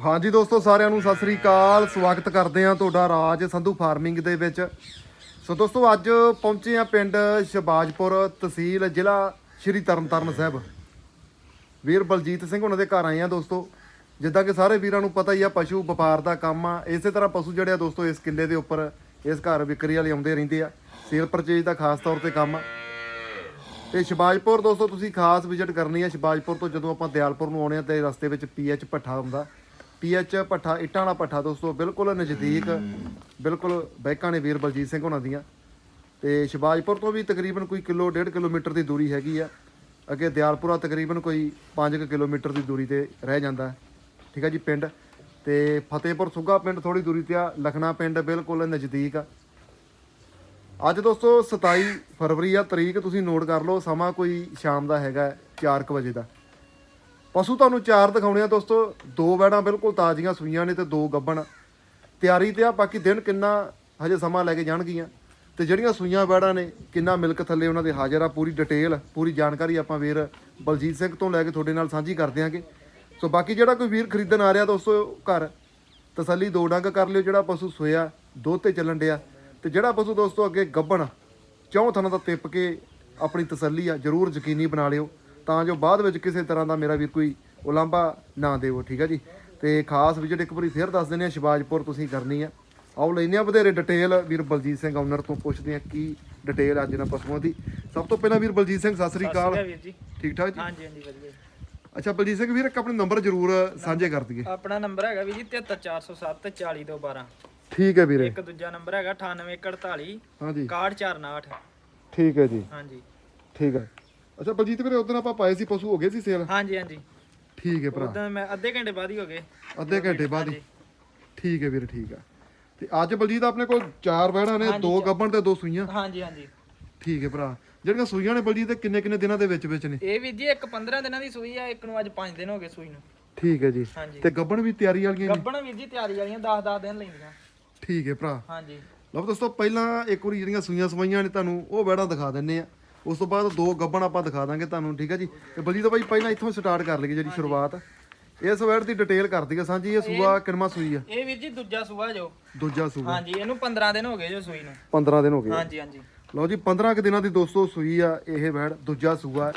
ਹਾਂਜੀ ਦੋਸਤੋ, ਸਾਰਿਆਂ ਨੂੰ ਸਤਿ ਸ੍ਰੀ ਅਕਾਲ। ਸਵਾਗਤ ਕਰਦੇ ਹਾਂ ਤੁਹਾਡਾ ਰਾਜ ਸੰਧੂ ਫਾਰਮਿੰਗ ਦੇ ਵਿੱਚ। ਸੋ ਦੋਸਤੋ, ਅੱਜ ਪਹੁੰਚੇ ਹਾਂ ਪਿੰਡ ਸ਼ਬਾਜਪੁਰ ਤਹਿਸੀਲ ਜ਼ਿਲ੍ਹਾ ਸ਼੍ਰੀ ਤਰਨਤਾਰਨ ਸਾਹਿਬ। ਵੀਰ ਬਲਜੀਤ ਸਿੰਘ ਉਹਨਾਂ ਦੇ ਘਰ ਆਏ ਆ ਦੋਸਤੋ। ਜਿੱਦਾਂ ਕਿ ਸਾਰੇ ਵੀਰਾਂ ਨੂੰ ਪਤਾ ਹੀ ਆ, ਪਸ਼ੂ ਵਪਾਰ ਦਾ ਕੰਮ ਆ। ਇਸੇ ਤਰ੍ਹਾਂ ਪਸ਼ੂ ਜਿਹੜੇ ਆ ਦੋਸਤੋ, ਇਸ ਕਿੱਲੇ ਦੇ ਉੱਪਰ ਇਸ ਘਰ ਵਿਕਰੀ ਵਾਲੇ ਆਉਂਦੇ ਰਹਿੰਦੇ ਆ। ਸੇਲ ਪਰਚੇਜ ਦਾ ਖਾਸ ਤੌਰ ਤੇ ਕੰਮ ਆ। ਤੇ ਸ਼ਬਾਜਪੁਰ ਦੋਸਤੋ, ਤੁਸੀਂ ਖਾਸ ਵਿਜ਼ਿਟ ਕਰਨੀ ਆ। ਸ਼ਬਾਜਪੁਰ ਤੋਂ ਜਦੋਂ ਆਪਾਂ ਦਿਆਲਪੁਰ ਨੂੰ ਆਉਣੇ ਆ, ਤੇ ਰਸਤੇ ਵਿੱਚ ਪੀਐਚ ਭੱਠਾ ਹੁੰਦਾ। ਪੀਐਚ ਭੱਠਾ, ਇੱਟਾਂ ਵਾਲਾ ਭੱਠਾ ਦੋਸਤੋ, ਬਿਲਕੁਲ ਨਜ਼ਦੀਕ, ਬਿਲਕੁਲ ਬੈਕਾਂ ਨੇ ਵੀਰ ਬਲਜੀਤ ਸਿੰਘ ਉਹਨਾਂ ਦੀਆਂ। ਤੇ ਸ਼ਿਵਾਜਪੁਰ ਤੋਂ ਵੀ ਤਕਰੀਬਨ ਕੋਈ ਕਿਲੋ, ਡੇਢ ਕਿਲੋਮੀਟਰ ਦੀ ਦੂਰੀ ਹੈਗੀ ਆ। ਅੱਗੇ ਦਿਆਲਪੁਰਾ ਤਕਰੀਬਨ ਕੋਈ 5 ਕਿਲੋਮੀਟਰ ਦੀ ਦੂਰੀ ਤੇ ਰਹਿ ਜਾਂਦਾ ਠੀਕ ਹੈ ਜੀ, ਪਿੰਡ। ਤੇ ਫਤਿਹਪੁਰ ਸੁੱਗਾ ਪਿੰਡ ਥੋੜੀ ਦੂਰੀ ਤੇ ਆ, ਲਖਣਾ ਪਿੰਡ ਬਿਲਕੁਲ ਨਜ਼ਦੀਕ ਆ। ਅੱਜ ਦੋਸਤੋ 27 ਫਰਵਰੀ ਆ, ਤਰੀਕ ਤੁਸੀਂ ਨੋਟ ਕਰ ਲਓ, ਸਮਾਂ ਕੋਈ ਸ਼ਾਮ ਦਾ ਹੈਗਾ 4:00 ਵਜੇ ਦਾ। ਪਸ਼ੂ ਤੁਹਾਨੂੰ ਚਾਰ ਦਿਖਾਉਣੇ ਆ ਦੋਸਤੋ। ਦੋ ਵੈੜਾਂ ਬਿਲਕੁਲ ਤਾਜ਼ੀਆਂ ਸੂਈਆਂ ਨੇ ਤੇ ਦੋ ਗੱਬਣ। ਤਿਆਰੀ ਤੇ ਆ, ਬਾਕੀ ਦਿਨ ਕਿੰਨਾ ਹਜੇ ਸਮਾਂ ਲੈ ਕੇ ਜਾਣਗੀਆਂ। ਤੇ ਜਿਹੜੀਆਂ ਸੂਈਆਂ ਵੈੜਾਂ ਨੇ, ਕਿੰਨਾ ਮਿਲਕ ਥੱਲੇ ਉਹਨਾਂ ਦੇ ਹਾਜ਼ਰ ਆ, ਪੂਰੀ ਡਿਟੇਲ ਪੂਰੀ ਜਾਣਕਾਰੀ ਆਪਾਂ ਵੀਰ ਬਲਜੀਤ ਸਿੰਘ ਤੋਂ ਲੈ ਕੇ ਤੁਹਾਡੇ ਨਾਲ ਸਾਂਝੀ ਕਰ ਦਿਆਂਗੇ ਸੋ ਬਾਕੀ ਜਿਹੜਾ ਕੋਈ ਵੀਰ ਖਰੀਦਣ ਆ ਰਿਹਾ ਦੋਸਤੋ ਘਰ, ਤਸੱਲੀ ਦੋ ਡੰਗ ਕਰ ਲਿਓ, ਜਿਹੜਾ ਪਸ਼ੂ ਸੋਇਆ ਦੋ ਤੇ ਚੱਲਣ ਡਿਆ। ਤੇ ਜਿਹੜਾ ਪਸ਼ੂ ਦੋਸਤੋ ਅੱਗੇ ਗੱਬਣ, ਚੌਂ ਥਾਂ ਦਾ ਟਿੱਪ ਕੇ ਆਪਣੀ ਤਸੱਲੀ ਆ, ਜਰੂਰ ਯਕੀਨੀ ਬਣਾ ਲਿਓ। ਤਾਂ ਜੋ ਬਾਅਦ ਵਿੱਚ ਕਿਸੇ ਤਰ੍ਹਾਂ ਦਾ ਮੇਰਾ ਵੀਰ ਕੋਈ ਉਲਾਂਭਾ ਨਾ ਦੇਵੋ ਠੀਕ ਆ ਜੀ? ਤੇ ਖਾਸ ਵਿਜਿਟ ਇੱਕ ਵਾਰੀ ਫੇਰ ਦੱਸ ਦਿੰਦੇ ਆ ਸ਼ਿਵਾਜਪੁਰ ਤੁਸੀਂ ਕਰਨੀ ਆ। ਆਓ ਲੈਨੇ ਆ ਵਧੇਰੇ ਡਿਟੇਲ ਵੀਰ ਬਲਜੀਤ ਸਿੰਘ ਓਨਰ ਤੋਂ ਪੁੱਛਦੇ ਆ ਕੀ ਡਿਟੇਲ ਅੱਜ ਇਹਨਾਂ ਪਸ਼ੂਆਂ ਦੀ। ਸਭ ਤੋਂ ਪਹਿਲਾਂ ਵੀਰ ਬਲਜੀਤ ਸਿੰਘ ਸਤਿ ਸ੍ਰੀ ਅਕਾਲ। ਠੀਕ ਠਾਕ ਜੀ? ਹਾਂਜੀ ਹਾਂਜੀ ਵਧੀਆ। ਅੱਛਾ ਬਲਜੀਤ ਸਿੰਘ ਵੀਰ ਇੱਕ ਆਪਣੇ ਨੰਬਰ ਜਰੂਰ ਸਾਂਝੇ ਕਰ ਦਈਏ। ਆਪਣਾ ਨੰਬਰ ਹੈਗਾ ਵੀਰ ਜੀ 73407 40212 ਠੀਕ ਹੈ ਵੀਰੇ। ਇੱਕ ਦੂਜਾ ਨੰਬਰ ਹੈਗਾ 9848 ਹਾਂਜੀ। 6149 ਠੀਕ ਹੈ ਜੀ। ਹਾਂਜੀ। ਠੀਕ ਹੈ। ਅੱਛਾ ਬਲਜੀਤ ਵੀਰੇ ਉਦੋਂ ਆਪਾਂ ਪਾਏ ਸੀ ਪਸ਼ੂ ਹੋ ਗਏ ਸੀ ਸੇਲ? ਹਾਂਜੀ ਹਾਂਜੀ। ਠੀਕ ਹੈ ਭਰਾ। ਉਦੋਂ ਮੈਂ ਅੱਧੇ ਘੰਟੇ ਬਾਅਦ ਹੀ ਹੋ ਗਏ। ਅੱਧੇ ਘੰਟੇ ਬਾਅਦ ਹੀ। ਠੀਕ ਹੈ ਵੀਰ ਠੀਕ ਆ। ਤੇ ਅੱਜ ਬਲਜੀਤ ਆਪਣੇ ਕੋਲ ਚਾਰ ਬਹਿਣਾ ਨੇ ਦੋ ਗੱਬਣ ਤੇ ਦੋ ਸੂਈਆਂ? ਹਾਂਜੀ ਹਾਂਜੀ। ਠੀਕ ਹੈ ਭਰਾ। ਜਿਹੜੀਆਂ ਸੂਈਆਂ ਨੇ ਬਲਜੀਤ ਤੇ ਕਿੰਨੇ ਕਿੰਨੇ ਦਿਨਾਂ ਦੇ ਵਿੱਚ ਵਿੱਚ ਨੇ? ਇਹ ਵੀਰ ਜੀ ਇੱਕ 15 ਦਿਨਾਂ ਦੀ ਸੂਈ ਆ ਇੱਕ ਨੂੰ ਅੱਜ 5 ਦਿਨ ਹੋ ਗਏ ਸੂਈ ਨੂੰ। ਠੀਕ ਹੈ ਜੀ। ਹਾਂਜੀ। ਤੇ ਗੱਬਣ ਵੀ ਤਿਆਰੀ ਵਾਲੀਆਂ ਨੇ? ਗੱਬਣ ਵੀਰ ਜੀ ਤਿਆਰੀ ਵਾਲੀਆਂ 10 10 ਦਿਨ ਲੈਂਦੀਆਂ। ਠੀਕ ਹੈ ਭਰਾ। ਹਾਂਜੀ। ਲਓ ਦੋਸਤੋ ਪਹਿਲਾਂ ਇੱਕ ਵਾਰੀ ਜਿਹੜੀਆਂ ਸੂਈਆਂ ਸਵਾਈਆਂ ਨੇ ਤੁਹਾਨੂੰ ਉਹ ਬਹਿਣਾ ਦਿਖਾ ਦਿੰਨੇ ਆ ਉਸ ਤੋਂ ਬਾਅਦ ਦੋ ਗੱਬਣ ਆਪਾਂ ਦਿਖਾ ਦਾਂਗੇ ਤੁਹਾਨੂੰ ਠੀਕ ਹੈ ਜੀ? ਤੇ ਬਲਜੀਤ ਭਾਈ ਪਹਿਲਾਂ ਇੱਥੋਂ ਸਟਾਰਟ ਕਰ ਲਈਏ ਜਿਹੜੀ ਸ਼ੁਰੂਆਤ। ਇਸ ਵੈੜ ਦੀ ਡਿਟੇਲ ਕਰ ਦਈਏ ਸਾਂਝੀ ਇਹ ਸੂਆ ਕਿੰਨਵਾਂ ਸੂਈ ਆ? ਇਹ ਵੀਰ ਜੀ ਦੂਜਾ ਸੂਆ ਜੋ। ਦੂਜਾ ਸੂਆ। ਹਾਂਜੀ ਇਹਨੂੰ 15 ਦਿਨ ਹੋ ਗਏ ਜੋ ਸੂਈ ਨੂੰ। 15 ਦਿਨ ਹੋ ਗਏ। ਹਾਂਜੀ ਹਾਂਜੀ। ਲਓ ਜੀ 15 ਕੁ ਦਿਨਾਂ ਦੀ ਦੋਸਤੋ ਸੂਈ ਆ ਇਹ ਵੈੜ ਦੂਜਾ ਸੂਆ।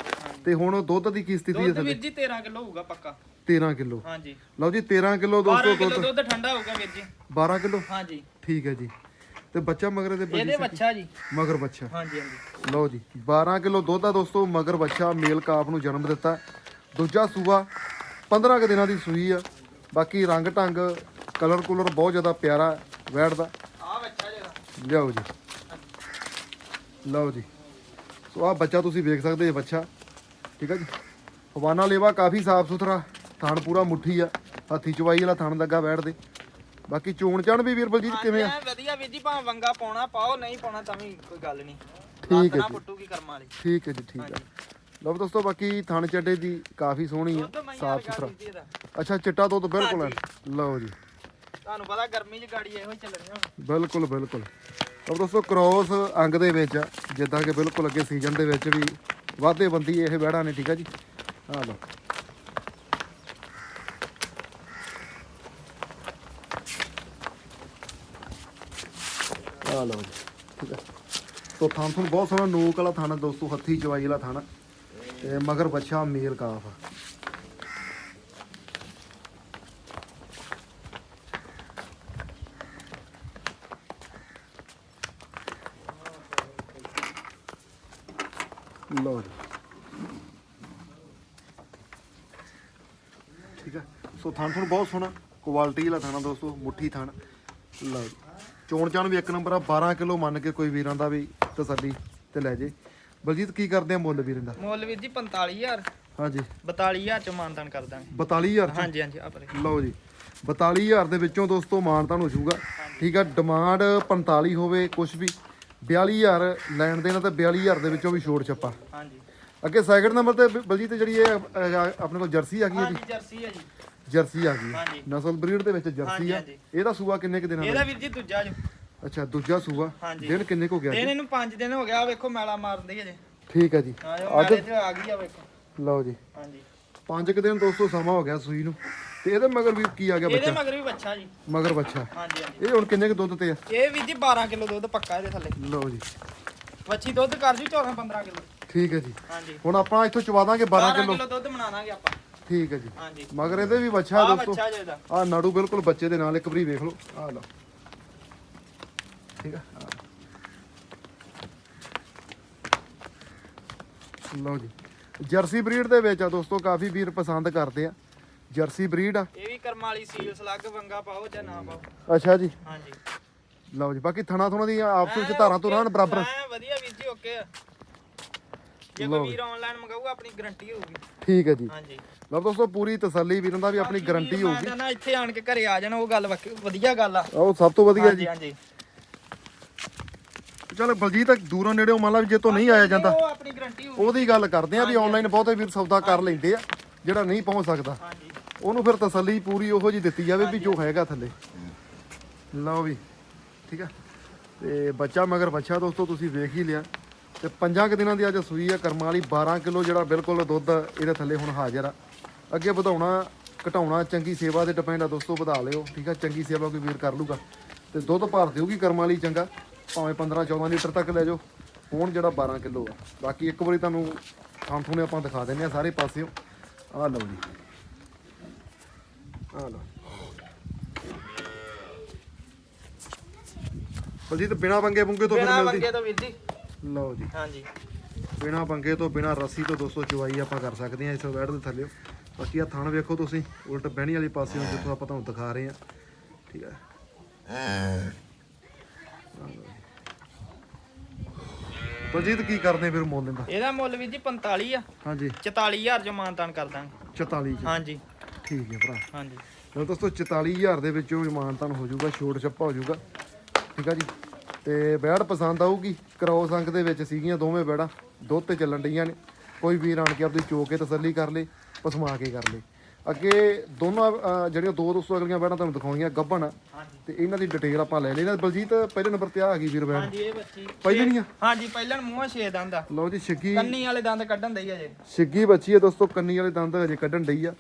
ਤੇ ਹੁਣ ਦੁੱਧ ਦੀ ਕੀ ਸਥਿਤੀ ਹੈ ਦੁੱਧ ਵੀਰ ਜੀ 13 ਕਿਲੋ ਹੋਊਗਾ ਪੱਕਾ। 13 ਕਿਲੋ। ਹਾਂਜੀ। ਲਓ ਜੀ 13 ਕਿਲੋ ਦੋਸਤੋ 12 ਕਿਲੋ ਦੁੱਧ। ਠੰਡਾ ਹੋਊਗਾ ਵੀਰ ਜੀ। 12 ਕਿਲੋ? ਹਾਂਜੀ। ਠੀਕ ਹੈ ਜੀ। ਤੇ ਬੱਚਾ ਮਗਰ ਦੇ ਇਹਦੇ ਬੱਚਾ ਜੀ। ਮਗਰ ਬੱਚਾ। ਹਾਂਜੀ ਹਾਂਜੀ। ਲਓ ਜੀ 12 ਕਿਲੋ ਦੁੱਧ ਆ ਦੋਸਤੋ ਮਗਰ ਬੱਚਾ ਮੇਲ ਕਾਫ ਨੂੰ ਜਨਮ ਦਿੱਤਾ। ਦੂਜਾ ਸੂਆ 15 ਕੁ ਦਿਨਾਂ ਦੀ ਸੂਈ ਆ। ਬਾਕੀ ਰੰਗ ਢੰਗ ਕਲਰ ਕੁਲਰ ਬਹੁਤ ਜ਼ਿਆਦਾ ਪਿਆਰਾ ਹੈ ਵੈੜ ਦਾ ਆ ਬੱਚਾ ਜਿਹੜਾ। ਲਿਆਓ ਜੀ। ਲਓ ਜੀ। ਸੋ ਆ ਬੱਚਾ ਤੁਸੀਂ ਵੇਖ ਸਕਦੇ ਹੋ ਬੱਚਾ। ਠੀਕ ਹੈ ਜੀ। ਹਵਾਨਾ ਲੇਵਾ ਕਾਫੀ ਸਾਫ਼ ਸੁਥਰਾ ਥਣ ਪੂਰਾ ਮੁੱਠੀ ਆ। ਹੱਥੀ ਚਵਾਈ ਵਾਲਾ ਥਣ ਲੱਗਾ ਬੈਠ ਦੇ। ਬਾਕੀ ਚੋਣ ਚਣ ਵੀ ਵੀਰ ਬਲਜੀਤ ਕਿਵੇਂ ਆ? ਐਂ ਵਧੀਆ ਵੀਰ ਜੀ ਭਾਵੇਂ ਵੰਗਾ ਪਾਉਣਾ ਪਾਓ ਨਹੀਂ ਪਾਉਣਾ ਤਾਂ ਵੀ ਕੋਈ ਗੱਲ ਨਹੀਂ। ਠੀਕ ਹੈ ਜੀ। ਪੁੱਟੂਗੀ ਕਰਮ ਵਾਲੀ। ਠੀਕ ਹੈ ਜੀ ਠੀਕ ਹੈ ਲਓ ਦੋਸਤੋ ਬਾਕੀ ਥਣ ਚੱਡੇ ਦੀ ਕਾਫੀ ਸੋਹਣੀ ਆ ਦੁੱਧ ਸਾਫ਼ ਸੁਥਰਾ। ਵੀਰ ਜੀ ਇਹਦਾ। ਅੱਛਾ ਚਿੱਟਾ ਦੁੱਧ ਬਿਲਕੁਲ ਹੈ। ਲਓ ਜੀ। ਤੁਹਾਨੂੰ ਪਤਾ ਗਰਮੀ 'ਚ ਗਾੜੀ ਇਹੋ ਹੀ ਚੱਲਣੀਆਂ ਹੁਣ। ਬਿਲਕੁਲ ਬਿਲਕੁਲ। ਲਓ ਦੋਸਤੋ ਕ੍ਰੋਸ ਅੰਗ ਦੇ ਵਿੱਚ ਆ, ਜਿੱਦਾਂ ਕਿ ਬਿਲਕੁਲ ਅੱਗੇ ਸੀਜ਼ਨ ਦੇ ਵਿੱਚ ਵੀ ਵਾਧੇ ਬੰਦੀ ਇਹ ਵਹਿੜਾਂ ਨੇ ਠੀਕ ਆ ਜੀ? ਆ ਲਓ। ਆ ਲਓ ਜੀ। ਠੀਕ ਹੈ ਸੋ ਥਾਂ ਤੁਹਾਨੂੰ ਬਹੁਤ ਸੋਹਣਾ ਨੋਕ ਵਾਲਾ ਥਾਣਾ ਦੋਸਤੋ, ਹੱਥੀ ਚਵਾਈ ਵਾਲਾ ਥਾਣਾ। ਤੇ ਮਗਰ ਬੱਚਾ ਮੇਲ ਕਾਫ ਆ। ਲਓ ਜੀ। ਠੀਕ ਹੈ ਸੋ ਥਣ ਤੁਹਾਨੂੰ ਬਹੁਤ ਸੋਹਣਾ ਕੁਆਲਿਟੀ ਵਾਲਾ ਥਾਣਾ ਦੋਸਤੋ, ਮੁੱਠੀ ਥਾਣਾ। ਲਓ ਜੀ। ਚੋਣ ਚਾਣ ਵੀ ਇੱਕ ਨੰਬਰ ਆ 12 ਕਿਲੋ ਮੰਨ ਕੇ ਕੋਈ ਵੀਰਾਂ ਦਾ ਵੀ ਤਸੱਲੀ ਤੇ ਲੈ ਜੇ। ਬਲਜੀਤ ਕੀ ਕਰਦੇ ਆ ਮੁੱਲ ਵੀਰਾਂ ਦਾ? ਮੁੱਲ ਵੀਰ ਜੀ 45000 ਹਾਂਜੀ। 42000 ਚ ਮਾਨਤਾਨ ਕਰ ਦਾਂਗੇ। 42000 ਚ? ਹਾਂਜੀ ਹਾਂਜੀ ਆ ਪਰੇ ਲਓ ਜੀ। 42000 ਦੇ ਵਿੱਚੋਂ ਦੋਸਤੋ ਮਾਨਤਾਨ ਹੋ ਜਾਊਗਾ। ਠੀਕ ਆ ਡਿਮਾਂਡ 45 ਹੋਵੇ ਕੁਝ ਵੀ। 42000 ਲੈਣ ਦੇਣਾ ਤੇ 42000 ਦੇ ਵਿੱਚੋਂ ਵੀ ਛੋੜ ਛੱਪਾ। ਹਾਂਜੀ। ਅੱਗੇ ਸੈਕਿੰਡ ਨੰਬਰ ਤੇ ਬਲਜੀਤ ਜਿਹੜੀ ਇਹ ਆਪਣੇ ਕੋਲ ਜਰਸੀ ਆ ਗਈ ਹੈ ਜੀ? ਹਾਂਜੀ ਜਰਸੀ ਹੈ ਜੀ। ਜਰਸੀ ਆ ਗਈ। ਹਾਂਜੀ। ਨਸਲ ਬਰੀਡ ਦੇ ਵਿੱਚ ਜਰਸੀ ਹਾਂਜੀ, ਆ। ਹਾਂਜੀ। ਇਹਦਾ ਸੂਆ ਕਿੰਨੇ ਕੁ ਦਿਨਾਂ ਦਾ? ਇਹਦਾ ਵੀਰ ਜੀ ਦੂਜਾ ਜੋ। ਅੱਛਾ ਦੂਜਾ ਸੂਆ। ਹਾਂਜੀ। ਦਿਨ ਕਿੰਨੇ ਕੁ ਹੋ ਗਿਆ ਦਿਨ ਇਹਨੂੰ 5 ਦਿਨ ਹੋ ਗਿਆ। ਆਹ ਵੇਖੋ ਮੈਲਾ ਮਾਰਦੀ ਹੈ ਜੇ ਠੀਕ ਹੈ ਜੀ। ਹਾਂ ਜੋ ਮੈਲੇ ਆ ਗਈ ਆ ਵੇਖੋ। ਲਓ ਜੀ। ਹਾਂਜੀ। ਪੰਜ ਕੁ ਦਿਨ ਦੋਸਤੋ ਸਮਾਂ ਹੋ ਗਿਆ ਸੂਈ ਨੂੰ। ਤੇ ਇਹਦੇ ਮਗਰ ਵੀ ਕੀ ਆ ਗਿਆ ਇਹਦੇ ਬੱਚਾ? ਮਗਰ ਵੀ ਬੱਚਾ ਜੀ। ਮਗਰ ਬੱਚਾ। ਹਾਂਜੀ ਹਾਂਜੀ। ਇਹ ਹੁਣ ਕਿੰਨੇ ਕੁ ਦੁੱਧ ਤੇ ਆ? ਇਹ ਵੀ ਜੀ 12 ਕਿਲੋ ਦੁੱਧ ਪੱਕਾ ਇਹਦੇ ਥੱਲੇ। ਲਓ ਜੀ। ਵੱਛੀ ਦੁੱਧ ਕਰ ਜੂ 14 15 ਕਿਲੋ। ਠੀਕ ਹੈ ਜੀ। ਹਾਂਜੀ। ਹੁਣ ਆਪਾਂ ਇੱਥੋਂ ਚਵਾ ਦਾਂਗੇ 12 12 ਕਿਲੋ। ਕਿਲੋ ਦੁੱਧ ਬਣਾ ਦਾਂਗੇ ਆਪਾਂ। ਠੀਕ ਹੈ ਜੀ। ਹਾਂਜੀ। ਮਗਰ ਇਹਦੇ ਵੀ ਬੱਚਾ ਆ ਦੋਸਤੋ ਬੱਚਾ ਆ ਨਾੜੂ ਬਿਲਕੁਲ ਬੱਚੇ ਦੇ ਨਾਲ ਇੱਕ ਵਾਰੀ ਵੇਖ ਲਓ। ਆ ਲਓ। ਠੀਕ ਆ। ਲਓ। ਜੀ। ਜਰਸੀ ਬਰੀਡ ਦੇ ਵਿੱਚ ਆ ਦੋਸਤੋ ਕਾਫੀ ਵੀਰ ਪਸੰਦ ਕਰਦੇ ਆ। ਜਰਸੀ ਬਰੀਡ ਆ। ਇਹ ਵੀ ਕਰਮ ਵਾਲੀ ਸੀਲ ਸਲੱਗ ਵੰਗਾ ਪਾਓ ਜਾਂ ਨਾ ਪਾਓ? ਅੱਛਾ ਜੀ। ਹਾਂਜੀ। ਲਓ ਜੀ ਬਾਕੀ ਥਣਾ ਥੁਣਾ ਦੀ ਆਪਸ ਵਿੱਚ ਧਾਰਾਂ ਤੋਂ ਰਹਿਣ ਬਰਾਬਰ। ਐ ਵਧੀਆ ਵੀਰ ਜੀ ਓਕੇ ਆ। ਜੇ ਕੋਈ ਵੀਰ ਆਨਲਾਈਨ ਮੰਗਾਊਗਾ ਆਪਣੀ ਗਾਰੰਟੀ ਹੋਊਗੀ। ਠੀਕ ਹੈ ਜੀ। ਹਾਂਜੀ। ਲਓ ਦੋਸਤੋ ਪੂਰੀ ਤਸੱਲੀ ਵੀਰਾਂ ਦਾ ਵੀ ਆਪਣੀ ਗਾਰੰਟੀ ਵੀਰ ਮੈਂ ਹੋਊਗੀ। ਕਹਿੰਦਾ ਇੱਥੇ ਆਣ ਕੇ ਘਰੇ ਆ ਜਾਣ ਉਹ ਗੱਲ ਵੱਖ- ਵਧੀਆ ਗੱਲ ਆ। ਉਹ ਸਭ ਤੋਂ ਵਧੀਆ ਜੀ। ਹਾਂਜੀ ਚਲ ਬਲਜੀਤ ਦੂਰੋਂ ਨੇੜੇੋਂ ਮੰਨ ਲਾ ਵੀ ਜੇ ਤੋਂ ਨਹੀਂ ਆਇਆ ਜਾਂਦਾ ਉਹ ਆਪਣੀ ਗਾਰੰਟੀ ਹੋਊਗੀ। ਉਹਦੀ ਗੱਲ ਕਰਦੇ ਆ ਵੀ ਆਨਲਾਈਨ ਬਹੁਤੇ ਵੀਰ ਸੌਦਾ ਕਰ ਲੈਂਦੇ ਆ ਜਿਹੜਾ ਨਹੀਂ ਪਹੁੰਚ ਸਕਦਾ। ਹਾਂਜੀ। ਉਹਨੂੰ ਫਿਰ ਤਸੱਲੀ ਪੂਰੀ ਉਹੋ ਜੀ ਦਿੱਤੀ ਜਾਵੇ ਵੀ ਜੋ ਹੈਗਾ ਥੱਲੇ। ਲਓ ਵੀ ਠੀਕ ਆ। ਤੇ ਬੱਚਾ ਮਗਰ ਬੱਚਾ ਦੋਸਤੋ ਤੁਸੀਂ ਵੇਖ ਹੀ ਲਿਆ। ਤੇ ਪੰਜਾਂ ਕੁ ਦਿਨਾਂ ਦੀ ਅੱਜ ਸੂਈ ਆ ਕਰਮਾਂ ਵਾਲੀ 12 ਕਿਲੋ ਜਿਹੜਾ ਬਿਲਕੁਲ ਦੁੱਧ ਇਹਦੇ ਥੱਲੇ ਹੁਣ ਹਾਜ਼ਰ ਆ। ਅੱਗੇ ਵਧਾਉਣਾ ਘਟਾਉਣਾ ਚੰਗੀ ਸੇਵਾ ਤੇ ਡਿਪੈਂਡ ਆ ਦੋਸਤੋ ਵਧਾ ਲਿਓ ਠੀਕ ਆ? ਚੰਗੀ ਸੇਵਾ ਕੋਈ ਵੀਰ ਕਰ ਲੂਗਾ। ਤੇ ਦੁੱਧ ਭਰ ਦਿਓਗੀ ਕਰਮਾਂ ਵਾਲੀ ਚੰਗਾ ਭਾਵੇਂ 15 14 ਲੀਟਰ ਤੱਕ ਲੈ ਜਾਓ ਹੁਣ ਜਿਹੜਾ 12 ਕਿਲੋ ਆ। ਬਾਕੀ ਇੱਕ ਵਾਰੀ ਤੁਹਾਨੂੰ ਥਾਂ ਥੂਣੇ ਆਪਾਂ ਦਿਖਾ ਦਿੰਦੇ ਆ ਸਾਰੇ ਪਾਸਿਓਂ। ਆਹ ਲਓ ਜੀ। ਆ ਲਓ। ਬਲਜੀਤ ਬਿਨਾ ਪੰਗੇ ਪੁੰਗੇ ਤੋਂ ਫਿਰ ਬਿਨਾ ਮਿਲਦੀ। ਮੰਗੇ ਤੋਂ ਵੀਰ ਜੀ ਲਓ ਜੀ। ਹਾਂਜੀ। ਬਿਨਾ ਪੰਗੇ ਤੋਂ ਬਿਨਾ ਰੱਸੀ ਤੋਂ ਦੋਸਤੋ ਚਵਾਈ ਆਪਾਂ ਕਰ ਸਕਦੇ ਹਾਂ ਇਸ ਵੈੜ ਦੇ ਥੱਲੇ। ਬਾਕੀ ਆ ਥਣ ਵੇਖੋ ਤੁਸੀਂ ਉਲਟ ਬਹਿਣੀ ਵਾਲੀ ਪਾਸੇ ਨੂੰ ਜਿੱਥੋਂ ਆਪਾਂ ਤੁਹਾਨੂੰ ਦਿਖਾ ਰਹੇ ਹਾਂ। ਠੀਕ ਹੈ। ਬਲਜੀਤ ਕੀ ਕਰਦੇ ਫਿਰ ਮੁੱਲ ਦਾ ਇਹਦਾ ਮੁੱਲ ਵੀਰ ਜੀ 45 ਆ। ਹਾਂਜੀ। 44000 ਜੋ ਮਾਨਤਾਨ ਕਰ ਦਾਂਗੇ 44 ਜੀ ਹਾਂਜੀ। ਠੀਕ ਹੈ ਭਰਾ। ਹਾਂਜੀ। ਲਓ ਦੋਸਤੋ 44000 ਦੇ ਵਿੱਚੋਂ ਇਮਾਨਤਨ ਹੋ ਜਾਊਗਾ ਛੋਟ ਛੱਪਾ ਹੋ ਜਾਊਗਾ। ਠੀਕ ਆ ਜੀ। ਤੇ ਬੈੜ ਪਸੰਦ ਆਊਗੀ। ਕਰੋਸ ਅੰਕ ਦੇ ਵਿੱਚ ਸੀਗੀਆਂ ਦੋਵੇਂ ਬੈੜਾਂ। ਦੁੱਧ ਤੇ ਚੱਲਣ ਡਈਆਂ ਨੇ। ਕੋਈ ਵੀਰ ਆਣ ਕੇ ਆਪਦੀ ਚੋ ਕੇ ਤਸੱਲੀ ਕਰ ਲੇ ਪਸਮਾ ਕੇ ਕਰ ਲੇ। ਅੱਗੇ ਦੋਨੋਂ ਅਹ, ਜਿਹੜੀਆਂ ਦੋ ਦੋਸਤੋ ਅਗਲੀਆਂ ਬੈੜਾਂ ਤੁਹਾਨੂੰ ਦਿਖਾਉਣੀਆਂ ਗੱਭਣ ਆ ਤੇ ਇਹਨਾਂ ਦੀ ਡਿਟੇਲ ਆਪਾਂ ਲੈ ਲੈਣਾ ਬਲਜੀਤ ਪਹਿਲੇ ਨੰਬਰ ਤੇ ਆ ਆ ਗਈ ਵੀਰ ਬੈੜ। ਹਾਂਜੀ ਇਹ ਬੱਚੀ। ਪਹਿਲੇ ਨਹੀਂ ਆ? ਹਾਂਜੀ ਪਹਿਲਾਂ ਮੂੰਹ ਛੇ ਦੰਦ ਆ। ਲਓ ਜੀ ਛਿੱਗੀ। ਕੰਨੀ ਵਾਲੇ ਦੰਦ ਕੱਢਣ ਦਈ ਅਜੇ ਛਿੱਗੀ ਬੱਚੀ ਹੈ ਦੋਸਤੋ ਕੰਨੀ ਵਾਲੇ ਦੰਦ ਹਜੇ ਕੱਢਣ ਡਈ ਆ।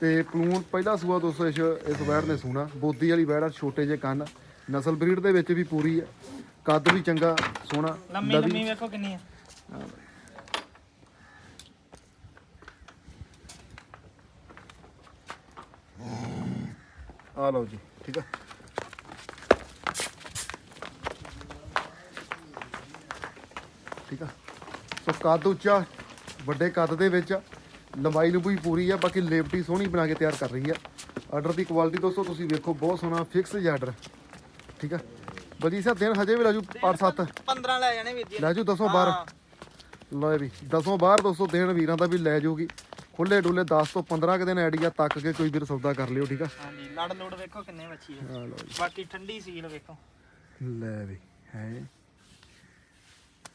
ਤੇ ਪਲੂਣ ਪਹਿਲਾ ਸੂਆ ਦੋਸਤੋ ਇਸ ਇਸ ਵੈੜ ਨੇ ਸੂਣਾ। ਬੋਦੀ ਵਾਲੀ ਵੈੜ ਆ ਛੋਟੇ ਜਿਹੇ ਕੰਨ। ਨਸਲ ਬਰੀਡ ਦੇ ਵਿੱਚ ਵੀ ਪੂਰੀ ਆ। ਕੱਦ ਵੀ ਚੰਗਾ ਸੋਹਣਾ ਲੰਮੀ ਲੰਮੀ ਵੇਖੋ ਕਿੰਨੀ ਆ। ਆ ਲਓ ਜੀ ਠੀਕ ਆ। ਠੀਕ ਆ। ਸੋ ਕੱਦ ਉੱਚਾ ਵੱਡੇ ਕੱਦ ਦੇ ਵਿੱਚ ਆ। ਲੰਬਾਈ ਲੰਬੂਈ ਪੂਰੀ ਆ ਬਾਕੀ ਲੇਵਟੀ ਸੋਹਣੀ ਬਣਾ ਕੇ ਤਿਆਰ ਕਰ ਰਹੀ ਆ। ਆਰਡਰ ਦੀ ਕੁਆਲਿਟੀ ਦੋਸਤੋ ਤੁਸੀਂ ਵੇਖੋ ਬਹੁਤ ਸੋਹਣਾ ਫਿਕਸ ਆਰਡਰ ਠੀਕ ਆ। ਬਜੀ ਸਾਹਿਬ ਦਿਨ ਹਜੇ ਵੀ ਲਾਜੂ 8-7 15 ਲੈ ਜਾਣੇ ਵੀਰ ਜੀ। ਲੈ ਜੂ ਦਸੋਂ ਬਾਹਰ। ਲਓ ਵੀ ਦਸੋਂ ਬਾਹਰ ਦੋਸਤੋ ਦੇਣ ਵੀਰਾਂ ਦਾ ਵੀ ਲੈ ਜਾਊਗੀ। ਖੁੱਲੇ ਡੁੱਲੇ 10 ਤੋਂ 15 ਕੁ ਦਿਨ ਆਈਡੀਆ ਤੱਕ ਕੇ ਕੋਈ ਵੀਰ ਸੌਦਾ ਕਰ ਲਿਓ ਠੀਕ ਆ? ਹਾਂਜੀ ਲੜ ਲੋੜ ਵੇਖੋ ਕਿੰਨੇ ਬੱਚੀ ਆ। ਆ ਲਓ ਜੀ। ਬਾਕੀ ਠੰਡੀ ਸੀਲ ਵੇਖੋ। ਲੈ ਵੀ ਹੈ।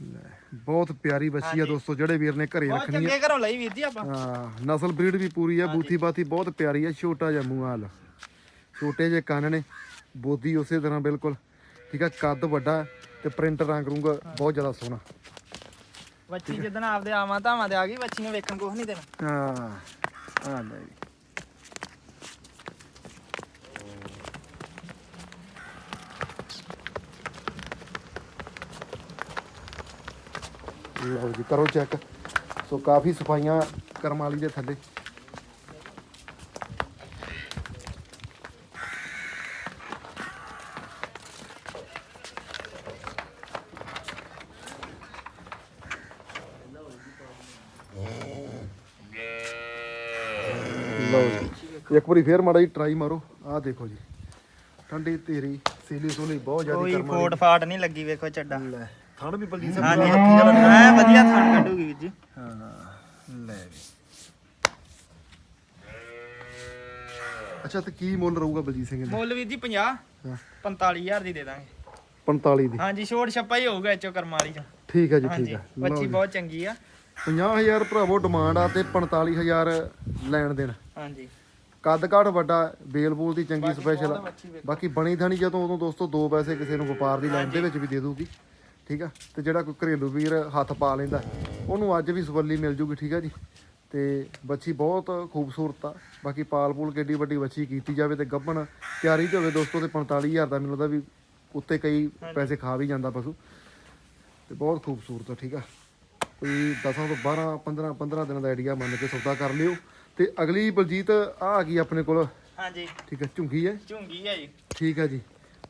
ਲੈ ਬਹੁਤ ਪਿਆਰੀ ਬੱਚੀ ਆ ਦੋਸਤੋ ਜਿਹੜੇ ਵੀਰ ਨੇ ਘਰੇ ਰੱਖਣੀ ਆ। ਚੰਗੇ ਘਰੋਂ ਲਈ ਵੀਰ ਜੀ ਆਪਾਂ। ਹਾਂ ਨਸਲ ਬਰੀਡ ਵੀ ਪੂਰੀ ਆ ਬੂਥੀ ਬਾਥੀ ਬਹੁਤ ਪਿਆਰੀ ਆ ਛੋਟਾ ਜਿਹਾ ਮੂੰਹ ਹਾਲ ਛੋਟੇ ਜਿਹੇ ਕੰਨ ਨੇ ਬੋਦੀ ਉਸੇ ਤਰ੍ਹਾਂ ਬਿਲਕੁਲ। ਠੀਕ ਆ ਕੱਦ ਵੱਡਾ ਤੇ ਪ੍ਰਿੰਟ ਰੰਗ ਰੂੰਗ ਬਹੁਤ ਜ਼ਿਆਦਾ ਸੋਹਣਾ। ਬੱਚੀ ਜਿੱਦਣ ਆਪਦੇ ਆਵਾਂ ਧਾਵਾਂ ਤੇ ਆ ਗਈ ਬੱਚੀ ਨੂੰ ਵੇਖਣ ਕੁਛ ਨਹੀਂ ਦੇਣਾ। ਹਾਂ ਆ ਲੈ। ਜੀ ਲਓ ਜੀ ਕਰੋ ਚੈੱਕ। ਸੋ ਕਾਫੀ ਸਫਾਈਆਂ ਕਰਮ ਵਾਲੀ ਦੇ ਥੱਲੇ। ਲਓ ਜੀ। ਇੱਕ ਵਾਰੀ ਫੇਰ ਮਾੜਾ ਜੀ ਟਰਾਈ ਮਾਰੋ। ਆਹ ਦੇਖੋ ਜੀ। ਠੰਡੀ ਧੀਰੀ ਸੀਲੀ ਸੋਲੀ ਬਹੁਤ ਜ਼ਿਆਦਾ ਕੋਈ ਕਰਮ ਫੋਟ ਫਾਟ ਨਹੀਂ ਲੱਗੀ ਵੇਖੋ ਚੱਡਾ। ਲੈ ਥਣ ਵੀ ਬਲਜੀਤ ਸਿੰਘ ਹਾਂਜੀ ਪੂਰਾ ਹੱਥੀ ਵਾਲਾ ਐ ਵਧੀਆ ਥਾਣ ਕੱਢੂਗੀ ਵੀਰ ਜੀ। ਹਾਂ ਲੈ ਵੀ। ਅੱਛਾ ਤੇ ਕੀ ਮੁੱਲ ਰਹੂਗਾ ਬਲਜੀਤ ਸਿੰਘ ਦਾ ਮੁੱਲ ਵੀਰ ਜੀ 50 ਹਾਂ। 45000 ਦੀ ਦੇ ਦਾਂਗੇ। 45 ਦੀ। ਹਾਂਜੀ ਛੋਟ ਛੱਪਾ ਹੀ ਹੋਊਗਾ ਇੱਚੋ ਕਰਮ ਵਾਲੀ ਚ ਠੀਕ ਹੈ ਜੀ ਠੀਕ ਹੈ ਬੱਚੀ ਬਹੁਤ ਚੰਗੀ ਆ। 50000 ਭਰਾਵੋ ਡਿਮਾਂਡ ਆ ਤੇ 45000 ਲੈਣ ਦੇਣ। ਹਾਂਜੀ। ਕੱਦ ਕਾਠ ਵੱਡਾ ਬੇਲ ਬੂਲ ਦੀ ਚੰਗੀ ਸਪੈਸ਼ਲ ਵੇਖੋ। ਬਾਕੀ ਬਣੀ ਥਾਣੀ ਜਦੋਂ ਉਦੋਂ ਦੋਸਤੋ ਦੋ ਪੈਸੇ ਕਿਸੇ ਨੂੰ ਵਪਾਰ ਦੀ ਲਾਈਨ ਦੇ ਵਿੱਚ ਵੀ ਦੇ ਦੂਗੀ ਠੀਕ ਆ? ਤੇ ਜਿਹੜਾ ਕੋਈ ਘਰੇਲੂ ਵੀਰ ਹੱਥ ਪਾ ਲੈਂਦਾ ਉਹਨੂੰ ਅੱਜ ਵੀ ਸਵੱਲੀ ਮਿਲ ਜੂਗੀ ਠੀਕ ਆ ਜੀ? ਤੇ ਬੱਚੀ ਬਹੁਤ ਖੂਬਸੂਰਤ ਆ। ਬਾਕੀ ਪਾਲ ਪੂਲ ਕਿੱਡੀ ਵੱਡੀ ਬੱਚੀ ਕੀਤੀ ਜਾਵੇ ਤੇ ਗੱਭਣ ਤਿਆਰੀ ਤੇ ਹੋਵੇ ਦੋਸਤੋ ਤੇ 45000 ਦਾ ਮੈਨੂੰ ਲੱਗਦਾ ਵੀ ਉੱਤੇ ਕਈ ਪੈਸੇ ਖਾ ਵੀ ਜਾਂਦਾ ਪਸ਼ੂ। ਤੇ ਬਹੁਤ ਖੂਬਸੂਰਤ ਆ ਠੀਕ ਆ? ਕੋਈ 10 ਤੋਂ 12 15 15 ਦਿਨਾਂ ਦਾ ਆਈਡੀਆ ਮੰਨ ਕੇ ਸੌਦਾ ਕਰ ਲਿਓ। ਤੇ ਅਗਲੀ ਬਲਜੀਤ ਆ ਆ ਗਈ ਆਪਣੇ ਕੋਲ। ਹਾਂਜੀ। ਠੀਕ ਹੈ ਝੁੰਗੀ ਹੈ? ਝੁੰਗੀ ਹੈ ਜੀ। ਠੀਕ ਹੈ ਜੀ।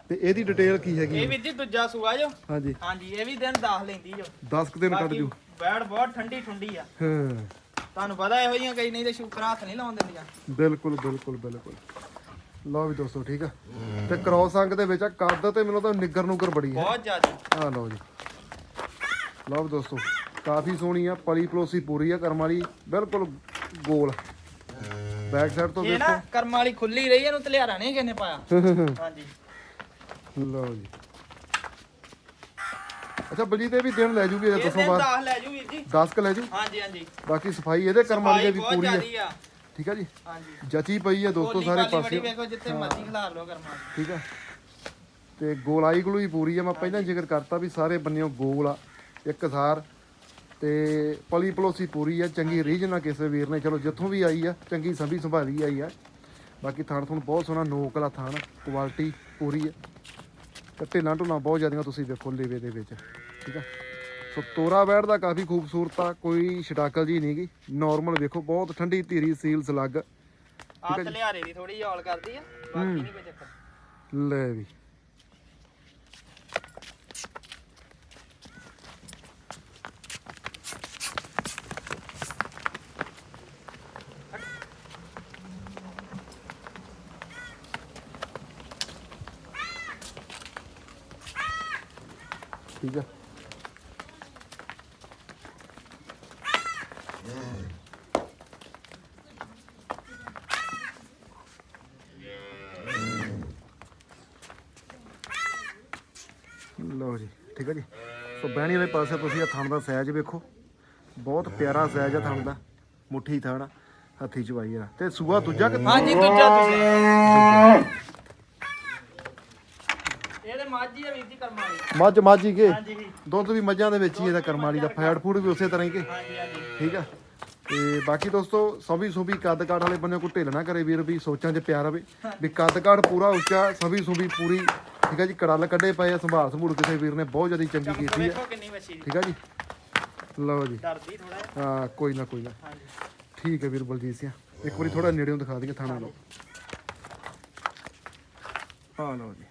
ਤੇ ਇਹਦੀ ਡਿਟੇਲ ਕੀ ਹੈਗੀ? ਇਹ ਵੀ ਜੀ ਦੂਜਾ ਸੂਆ ਜੋ। ਹਾਂਜੀ। ਹਾਂਜੀ ਇਹ ਵੀ ਦਿਨ ਦਾਖ ਲੈਂਦੀ ਜੋ। 10 ਕੁ ਦਿਨ ਕੱਢ ਜੂ ਬੈੜ ਬਹੁਤ ਠੰਡੀ ਠੰਡੀ ਆ। ਹਾਂ। ਤੁਹਾਨੂੰ ਪਤਾ ਇਹੋ ਜਿਹੀਆਂ ਕਈ ਨਹੀਂ ਤੇ ਸ਼ੂਕਰ ਹੱਥ ਨਹੀਂ ਲਾਉਣ ਦਿੰਦੀਆਂ। ਬਿਲਕੁਲ ਬਿਲਕੁਲ ਬਿਲਕੁਲ। ਲਓ ਵੀ ਦੋਸਤੋ ਠੀਕ ਆ। ਤੇ ਕ੍ਰੋਸ ਅੰਗ ਦੇ ਵਿੱਚ ਆ ਕੱਦ ਤੇ ਮੈਨੂੰ ਤਾਂ ਨਿੱਗਰ ਨੂਗਰ ਬੜੀ ਹੈ ਬਹੁਤ ਜ਼ਿਆਦਾ। ਆ ਲਓ ਜੀ। ਲਓ ਵੀ ਦੋਸਤੋ। ਕਾਫੀ ਸੋਹਣੀ ਆ ਪਲੀ ਪਲੋਸੀ ਪੂਰੀ ਆ ਕਰਮ ਵਾਲੀ ਬਿਲਕੁਲ ਗੋਲ। ਬੈਕ ਸਾਈਡ ਤੋਂ ਇਹ ਨਾ ਕਰਮ ਵਾਲੀ ਖੁੱਲੀ ਰਹੀ ਇਹਨੂੰ ਤਲਿਆਰਾ ਨਹੀਂ ਕਿਨੇ ਪਾਇਆ। ਹਾਂਜੀ। ਲਓ ਜੀ। ਅੱਛਾ ਬਲਜੀਤ ਇਹ ਵੀ ਦਿਨ ਲੈ ਜੂਗੀ ਇਹ ਇਹ ਦੱਸੋ ਦਿਨ ਬਾਅਦ? ਲੈ ਜੂ ਵੀਰ ਜੀ। 10 ਕ ਲੈ ਜੂ? ਹਾਂਜੀ ਹਾਂਜੀ। ਬਾਕੀ ਸਫ਼ਾਈ ਇਹਦੇ ਕਰਮ ਵਾਲੀ ਦੀ ਬਹੁਤ ਪੂਰੀ ਹੈ ਆ। ਠੀਕ ਆ ਜੀ? ਹਾਂਜੀ। ਜਚੀ ਪਈ ਹੈ ਦੋਸਤੋ ਸਾਰੇ ਪਾਸੇ ਵੇਖੋ ਜਿੱਥੇ ਮਰਜ਼ੀ ਖਿਲਾਰ ਲਓ ਕਰਮ ਵਾਲੀ। ਠੀਕ ਆ। ਤੇ ਗੋਲਾਈ ਗਲੂਈ ਪੂਰੀ ਆ ਮੈਂ ਪਹਿਲਾਂ ਜ਼ਿਕਰ ਕਰਤਾ ਵੀ ਸਾਰੇ ਬੰਨਿਓ ਗੋਲ ਆ। ਇੱਕ ਹਜ਼ਾਰ ਤੇ ਪਲੀ ਪਲੋਸੀ ਪੂਰੀ ਆ ਚੰਗੀ ਰੀਜਨ ਆ ਕਿਸੇ ਵੀਰ ਨੇ ਚਲੋ ਜਿੱਥੋਂ ਵੀ ਆਈ ਆ ਚੰਗੀ ਸੰਭੀ ਸੰਭਾਲੀ ਆਈ ਆ। ਬਾਕੀ ਥਾਣ ਤੁਹਾਨੂੰ ਬਹੁਤ ਸੋਹਣਾ ਨੋਕ ਵਾਲਾ ਥਾਣ ਕੁਆਲਿਟੀ ਪੂਰੀ ਆ। ਤੇ ਢਿੱਲਾਂ ਢੁੱਲਾਂ ਬਹੁਤ ਜ਼ਿਆਦੀਆਂ ਤੁਸੀਂ ਵੇਖੋ ਲੇਵੇ ਦੇ ਵਿੱਚ ਠੀਕ ਆ? ਸੋ ਤੋਰਾ ਬੈੜ ਦਾ ਕਾਫੀ ਖੂਬਸੂਰਤ ਆ ਕੋਈ ਛਟਾਕਲ ਜੀ ਨਹੀਂਗੀ ਨਾਰਮਲ ਵੇਖੋ ਬਹੁਤ ਠੰਡੀ ਧੀਰੀ ਸੀਲ ਸਲੱਗ ਆ ਤਲਿਆਰੇ ਦੀ ਥੋੜੀ ਔਲ ਕਰਦੀ ਆ ਬਾਕੀ ਨਹੀਂ ਕੋਈ ਚੱਕਰ। ਲੈ ਵੀ। ਠੀਕ ਆ। ਲਓ ਜੀ ਠੀਕ ਹੈ ਜੀ। ਸੋ ਬਹਿਣੀ ਵਾਲੇ ਪਾਸੇ ਤੁਸੀਂ ਇਹ ਥਣ ਦਾ ਸਾਈਜ਼ ਵੇਖੋ। ਬਹੁਤ ਪਿਆਰਾ ਸਾਈਜ਼ ਆ ਥਣ ਦਾ ਮੁੱਠੀ ਥਣ ਆ, ਹੱਥੀ ਚਵਾਈ ਆ। ਤੇ ਸੂਆ ਦੂਜਾ ਕਿ ਹਾਂਜੀ ਦੂਜਾ ਤੁਸੀਂ ਇਹਦੇ ਮਾਝੀ ਆ ਵੀਰ ਜੀ ਕਰਮ ਵਾਲੀ ਮੱਝ ਮਾਝੀ ਕੇ। ਹਾਂਜੀ ਜੀ। ਦੁੱਧ ਵੀ ਮੱਝਾਂ ਦੇ ਵਿੱਚ ਹੀ ਇਹਦਾ ਕਰਮ ਵਾਲੀ ਦਾ। ਫੈਟ ਫੂਡ ਵੀ ਉਸੇ ਤਰ੍ਹਾਂ ਹੀ ਕੇ। ਹਾਂਜੀ ਹਾਂਜੀ। ਠੀਕ ਆ। ਤੇ ਬਾਕੀ ਦੋਸਤੋ ਸਭੀ ਸੁਭੀ ਕੱਦ ਕਾਠ ਵਾਲੇ ਬੰਨੇ ਕੋ ਢਿੱਲ ਨਾ ਕਰੇ ਵੀਰ ਵੀ ਸੋਚਾਂ 'ਚ ਪਿਆਰ ਰਵੇ ਵੀ ਕੱਦ ਕਾਠ ਪੂਰਾ ਉੱਚਾ ਸਭੀ ਸੁਭੀ ਪੂਰੀ ਠੀਕ ਆ ਜੀ ਕੜਲ ਕੱਢੇ ਪਏ ਆ ਸੰਭਾਲ ਸੰਭੂਲ ਕਿਸੇ ਵੀਰ ਨੇ ਬਹੁਤ ਜ਼ਿਆਦਾ ਚੰਗੀ ਕੀਤੀ ਆ। ਵੇਖੋ ਕਿੰਨੀ ਵੱਛੀ ਦੀ। ਠੀਕ ਆ ਜੀ। ਲਓ ਜੀ। ਡਰਦੀ ਥੋੜਾ ਜਿਹਾ। ਹਾਂ ਕੋਈ ਨਾ ਕੋਈ ਨਾ। ਹਾਂਜੀ। ਠੀਕ ਹੈ ਵੀਰ ਬਲਜੀਤ ਸਿੰਘ ਇੱਕ ਵਾਰੀ ਥੋੜਾ ਨੇੜਿਓਂ ਦਿਖਾ ਦਈਏ ਥਾਣਾ ਲਓ ਹਾਂ ਲਓ ਜੀ।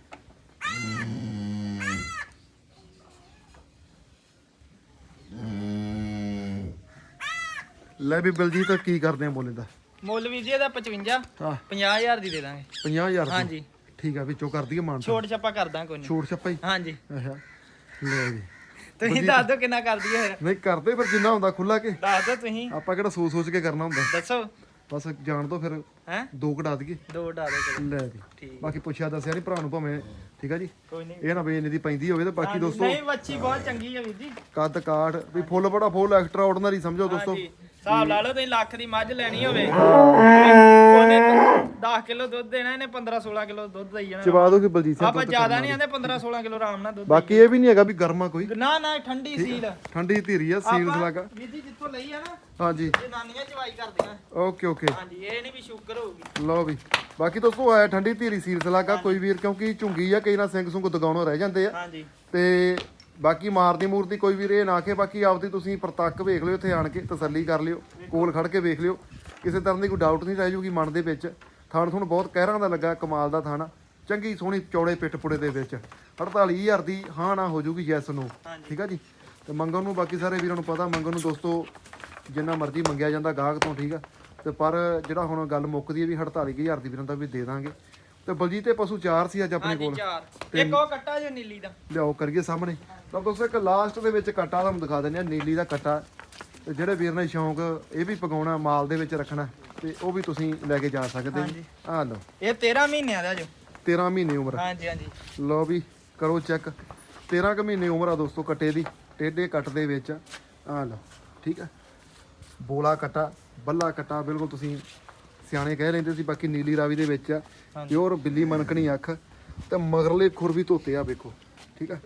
ਲੈ ਵੀ ਬਲਜੀਤ ਕੀ ਕਰਦੇ ਆ ਬੋਲੇ ਦਾ ਮੁੱਲ ਵੀਰ ਜੀ ਇਹਦਾ 55 ਹਾਂ। 50000 ਦੀ ਦੇ ਦਾਂਗੇ। 50000 ਦੀ। ਹਾਂਜੀ। ਠੀਕ ਆ ਵਿੱਚੋਂ ਕਰ ਦਈਏ ਮਾਨ ਛੋਟ ਛੱਪਾ ਕਰਦਾ ਕੋਈ ਨਹੀਂ ਛੋੜ ਛੱਪਾ ਹੀ? ਹਾਂਜੀ। ਅੱਛਾ ਲੈ ਜੀ। ਤੁਸੀਂ ਦੱਸ ਦਿਓ ਕਿੰਨਾ ਕਰ ਦਈਏ ਫਿਰ। ਨਹੀਂ ਕਰਦੇ ਫਿਰ ਜਿੰਨਾ ਹੁੰਦਾ ਖੁੱਲਾ ਕੇ। ਦੱਸ ਦਿਓ ਤੁਸੀਂ। ਆਪਾਂ ਕਿਹੜਾ ਸੋਚ ਸੋਚ ਕੇ ਕਰਨਾ ਹੁੰਦਾ। ਦੱਸੋ। ਬਸ ਜਾਣ ਦੋ ਫਿਰ ਹੈ? ਦੋ ਕਢਾ ਦਈਏ। ਦੋ ਡਾ ਦਿਓ ਚਲੋ ਲੈ ਜੀ। ਠੀਕ। ਬਾਕੀ ਪੁੱਛਿਆ ਦੱਸਿਆ ਨਹੀਂ ਭਰਾ ਨੂੰ ਭਾਵੇਂ ਠੀਕ ਆ ਜੀ? ਕੋਈ ਨਹੀਂ ਇਹ ਨਾ ਵੀ ਇੰਨੇ ਦੀ ਪੈਂਦੀ ਹੋਵੇ ਤੇ ਬਾਕੀ ਦੋਸਤੋ ਨਹੀਂ ਵੱਛੀ ਬਹੁਤ ਚੰਗੀ ਹੈ ਵੀਰ ਜੀ। ਕੱਦ ਕਾਠ ਵੀ ਫੁੱਲ ਬੜਾ ਫੁੱਲ ਐਕਸਟਰਾ ਆਰਡੀਨਰੀ ਸਮਝੋ ਦੋਸਤੋ। ਹਾਂਜੀ ਹਿਸਾਬ ਲਾ ਲਓ ਤੁਸੀਂ ਲੱਖ ਦੀ ਮੱਝ ਲੈਣੀ ਹੋਵੇ। ਉਹਨੇ 10 ਕਿਲੋ ਦੁੱਧ ਦੇਣਾ ਇਹਨੇ 15 16 ਕਿਲੋ ਦੁੱਧ ਦੇਈ ਜਾਣਾ। ਚਵਾ ਦੋ ਕਿ ਬਲਜੀਤ ਸਿੰਘ ਆਪਾਂ ਜ਼ਿਆਦਾ ਨਹੀਂ ਆਂਦੇ 15 16 ਕਿਲੋ ਆਰਾਮ ਨਾਲ ਦੁੱਧ ਬਾਕੀ ਇਹ ਵੀ ਨਹੀਂ ਹੈਗਾ ਵੀ ਗਰਮਾ ਕੋਈ। ਨਾ ਨਾ ਠੰਡੀ ਸੀਲ। ਠੰਡੀ ਧੀਰੀ ਆ ਸੀਲ ਸਲਾਗਾ। ਵੀਰ ਜੀ ਜਿੱਥੋਂ ਲਈ ਆ ਨਾ ਹਾਂਜੀ। ਜਨਾਨੀਆਂ ਚਵਾਈ ਕਰਦੀਆਂ। Okay okay. ਹਾਂਜੀ ਇਹ ਨਹੀਂ ਵੀ ਸ਼ੂਗਰ ਹੋਊਗੀ। ਲਓ ਵੀ। ਬਾਕੀ ਦੋਸਤੋ ਆਇਆ ਠੰਡੀ ਧੀਰੀ ਸੀਲ ਸਲਾਗਾ ਕੋਈ ਵੀਰ ਕਿਉਂਕਿ ਝੁੰਗੀ ਆ ਕਈ ਨਾ ਸਿੰਘ ਸੁੰਗ ਦਗਾਉਣੋਂ ਰਹਿ ਜਾਂਦੇ ਆ। ਹਾਂਜੀ। ਤੇ ਬਾਕੀ ਮਾਰਦੀ ਮੂਰਤੀ ਕੋਈ ਵੀਰ ਇਹ ਨਾ ਕਿ ਬਾਕੀ ਆਪਦੀ ਤੁਸੀਂ ਪ੍ਰਤੱਖ ਵੇਖ ਲਿਓ ਇੱਥੇ ਆਣ ਕੇ ਤਸੱਲੀ ਕਰ ਲਿਓ ਕੋਲ ਖੜ ਕੇ ਵੇਖ ਲਿਓ। ਕਿਸੇ ਤਰ੍ਹਾਂ ਦੀ ਕੋਈ ਡਾਊਟ ਨਹੀਂ ਰਹਿ ਜੂਗੀ ਮਨ ਦੇ ਵਿੱਚ। ਥਾਣ ਤੁਹਾਨੂੰ ਬਹੁਤ ਕਹਿਰਾਂ ਦਾ ਲੱਗਾ ਕਮਾਲ ਦਾ ਥਾਣਾ। ਚੰਗੀ ਸੋਹਣੀ ਚੌੜੇ ਪਿੱਠ ਪੁੜੇ ਦੇ ਵਿੱਚ। 48000 ਦੀ ਹਾਂ ਨਾ ਹੋ ਜੂਗੀ ਯੈਸ ਨੂੰ ਠੀਕ ਆ ਜੀ? ਤੇ ਮੰਗਣ ਨੂੰ ਬਾਕੀ ਸਾਰੇ ਵੀਰਾਂ ਨੂੰ ਪਤਾ ਮੰਗਣ ਨੂੰ ਦੋਸਤੋ ਜਿੰਨਾ ਮਰਜ਼ੀ ਮੰਗਿਆ ਜਾਂਦਾ ਗਾਹਕ ਤੋਂ ਠੀਕ ਆ? ਤੇ ਪਰ ਜਿਹੜਾ ਹੁਣ ਗੱਲ ਮੁੱਕਦੀ ਹੈ ਵੀ 48000 ਦੀ ਵੀਰਾਂ ਦਾ ਵੀ ਦੇ ਦਾਂਗੇ। ਤੇ ਬਲਜੀਤ ਤੇ ਪਸ਼ੂ ਚਾਰ ਸੀ ਅੱਜ ਆਪਣੇ ਹਾਂਜੀ ਕੋਲ। ਚਾਰ। ਇੱਕ ਉਹ ਕੱਟਾ ਜੋ ਨੀਲੀ ਦਾ। ਲਿਆਓ ਕਰੀਏ ਸਾਹਮਣੇ। ਤਾਂ ਦੋਸਤੋ ਇੱਕ ਲਾਸਟ ਦੇ ਵਿੱਚ ਕਟਾ ਤੁਹਾਨੂੰ ਦਿਖਾ ਦਿੰਦੇ ਆ ਨੀਲੀ ਦਾ ਕਟਾ। ਤੇ ਜਿਹੜੇ ਵੀਰ ਨੇ ਸ਼ੌਂਕ ਇਹ ਵੀ ਪਕਾਉਣਾ ਮਾਲ ਦੇ ਵਿੱਚ ਰੱਖਣਾ ਤੇ ਉਹ ਵੀ ਤੁਸੀਂ ਲੈ ਕੇ ਜਾ ਸਕਦੇ ਜੀ ਆਹ ਲਓ। ਇਹ 13 ਮਹੀਨਿਆਂ ਦਾ ਜੋ। 13 ਮਹੀਨੇ ਉਮਰ। ਹਾਂਜੀ ਹਾਂਜੀ। ਲਓ ਵੀ ਕਰੋ ਚੈੱਕ। 13 ਕੁ ਮਹੀਨੇ ਉਮਰ ਆ ਦੋਸਤੋ ਕੱਟੇ ਦੀ ਟੇਡੇ ਕੱਟ ਦੇ ਵਿੱਚ। ਆਹ ਲਓ ਠੀਕ ਆ। ਬੋਲਾ ਕਟਾ ਬੱਲਾ ਕਟਾ ਬਿਲਕੁਲ ਤੁਸੀਂ ਸਿਆਣੇ ਕਹਿ ਲੈਂਦੇ ਸੀ ਬਾਕੀ ਨੀਲੀ ਰਾਵੀ ਦੇ ਵਿੱਚ ਆ। ਪਿਓਰ ਬਿੱਲੀ ਮਨਕਣੀ ਅੱਖ ਤੇ ਮਗਰਲੇ ਖੁਰ ਵੀ ਧੋਤੇ ਆ ਵੇਖੋ ਠੀਕ ਆ।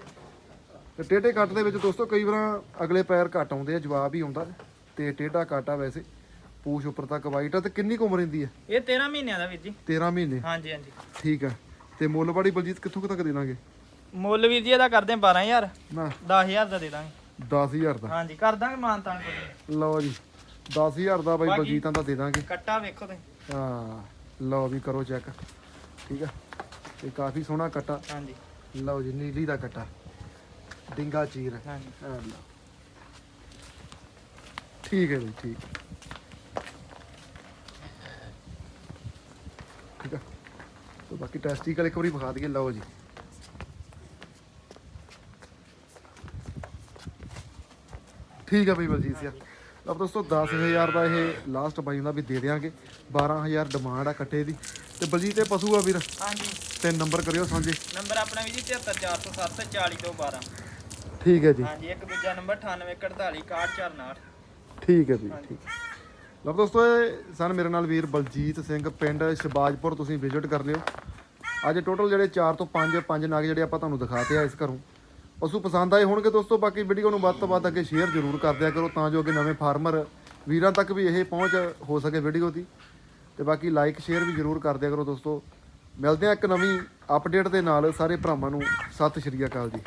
ਤੇ ਟੇਢੇ ਕੱਟ ਦੇ ਵਿੱਚ ਦੋਸਤੋ ਕਈ ਵਾਰ ਅਗਲੇ ਪੈਰ ਘੱਟ ਆਉਂਦੇ ਆ ਜਵਾਬ ਹੀ ਆਉਂਦਾ ਤੇ ਟੇਢਾ ਕੱਟ ਆ ਵੈਸੇ। ਪੂਛ ਉੱਪਰ ਤੱਕ ਵਾਈਟ ਆ ਤੇ ਕਿੰਨੀ ਕੁ ਉਮਰ ਹੁੰਦੀ ਹੈ ਇਹ 13 ਮਹੀਨਿਆਂ ਦਾ ਵੀਰ ਜੀ। 13 ਮਹੀਨੇ? ਹਾਂਜੀ ਹਾਂਜੀ। ਠੀਕ ਆ। ਤੇ ਮੁੱਲ ਵਾਲੀ ਬਲਜੀਤ ਕਿੱਥੋਂ ਕੁ ਤੱਕ ਦੇ ਦਾਂਗੇ? ਮੁੱਲ ਵੀਰ ਜੀ ਇਹਦਾ ਕਰਦੇ 12000 ਨਾ। 10000 ਦਾ ਦੇ ਦਾਂਗੇ। 10000 ਦਾ? ਹਾਂਜੀ ਕਰ ਦਾਂਗੇ ਮਾਨਤਾਨ ਕੋਈ ਲਓ ਜੀ। 10000 ਦਾ ਬਾਈ ਬਲਜੀਤਾਂ ਦਾ ਦੇ ਦਾਂਗੇ। ਕੱਟਾ ਵੇਖੋ ਤੁਸੀਂ। ਹਾਂ ਲਓ ਵੀ ਕਰੋ ਚੈੱਕ। ਠੀਕ ਆ। ਇਹ ਕਾਫੀ ਸੋਹਣਾ ਕੱਟਾ। ਹਾਂਜੀ। ਲਓ ਜੀ ਨੀਲੀ ਦਾ ਕੱਟਾ। ਡਿੰਗਾ ਚੀਰ। ਹਾਂਜੀ। ਠੀਕ ਹੈ ਜੀ ਠੀਕ। ਠੀਕ ਤੇ ਬਾਕੀ ਟੈਸਟੀਕਲ ਇੱਕ ਵਾਰੀ ਵਿਖਾ ਦਈਏ ਲਓ ਜੀ। ਠੀਕ ਆ ਬਈ ਬਲਜੀਤ ਸਿਆ। ਲਓ ਦੋਸਤੋ 10000 ਦਾ ਇਹ ਲਾਸਟ ਬਾਈ ਦਾ ਵੀ ਦੇ ਦਿਆਂਗੇ। 12000 ਡਿਮਾਂਡ ਆ ਕੱਟੇ ਦੀ। ਤੇ ਬਲਜੀਤ ਇਹ ਪਸ਼ੂ ਆ ਵੀਰ? ਹਾਂਜੀ। ਤੇ ਨੰਬਰ ਕਰਿਓ ਸਾਂਝੇ। ਨੰਬਰ ਆਪਣਾ ਵੀ ਜੀ 73407 40 ਤੋਂ 12 ਠੀਕ ਹੈ ਜੀ। ਹਾਂਜੀ ਇੱਕ ਦੂਜਾ ਨੰਬਰ 9848 6149 ਠੀਕ ਹੈ ਜੀ ਠੀਕ। ਲਓ ਦੋਸਤੋ ਇਹ ਸਨ ਮੇਰੇ ਨਾਲ ਵੀਰ ਬਲਜੀਤ ਸਿੰਘ ਪਿੰਡ ਸ਼ਬਾਜਪੁਰ ਤੁਸੀਂ ਵਿਜ਼ਿਟ ਕਰ ਲਿਓ। ਅੱਜ ਟੋਟਲ ਜਿਹੜੇ 4 ਤੋਂ 5 ਪੰਜ ਨਾਗ ਜਿਹੜੇ ਆਪਾਂ ਤੁਹਾਨੂੰ ਦਿਖਾਤੇ ਆ ਇਸ ਘਰੋਂ। ਪਸ਼ੂ ਪਸੰਦ ਆਏ ਹੋਣਗੇ ਦੋਸਤੋ ਬਾਕੀ ਵੀਡੀਓ ਨੂੰ ਵੱਧ ਤੋਂ ਵੱਧ ਅੱਗੇ ਸ਼ੇਅਰ ਜ਼ਰੂਰ ਕਰ ਦਿਆ ਕਰੋ ਤਾਂ ਜੋ ਅੱਗੇ ਨਵੇਂ ਫਾਰਮਰ ਵੀਰਾਂ ਤੱਕ ਵੀ ਇਹ ਪਹੁੰਚ ਹੋ ਸਕੇ ਵੀਡੀਓ ਦੀ। ਤੇ ਬਾਕੀ ਲਾਈਕ ਸ਼ੇਅਰ ਵੀ ਜ਼ਰੂਰ ਕਰ ਦਿਆ ਕਰੋ ਦੋਸਤੋ। ਮਿਲਦੇ ਆ ਇੱਕ ਨਵੀਂ ਅਪਡੇਟ ਦੇ ਨਾਲ ਸਾਰੇ ਭਰਾਵਾਂ ਨੂੰ। ਸਤਿ ਸ਼੍ਰੀ ਅਕਾਲ ਜੀ।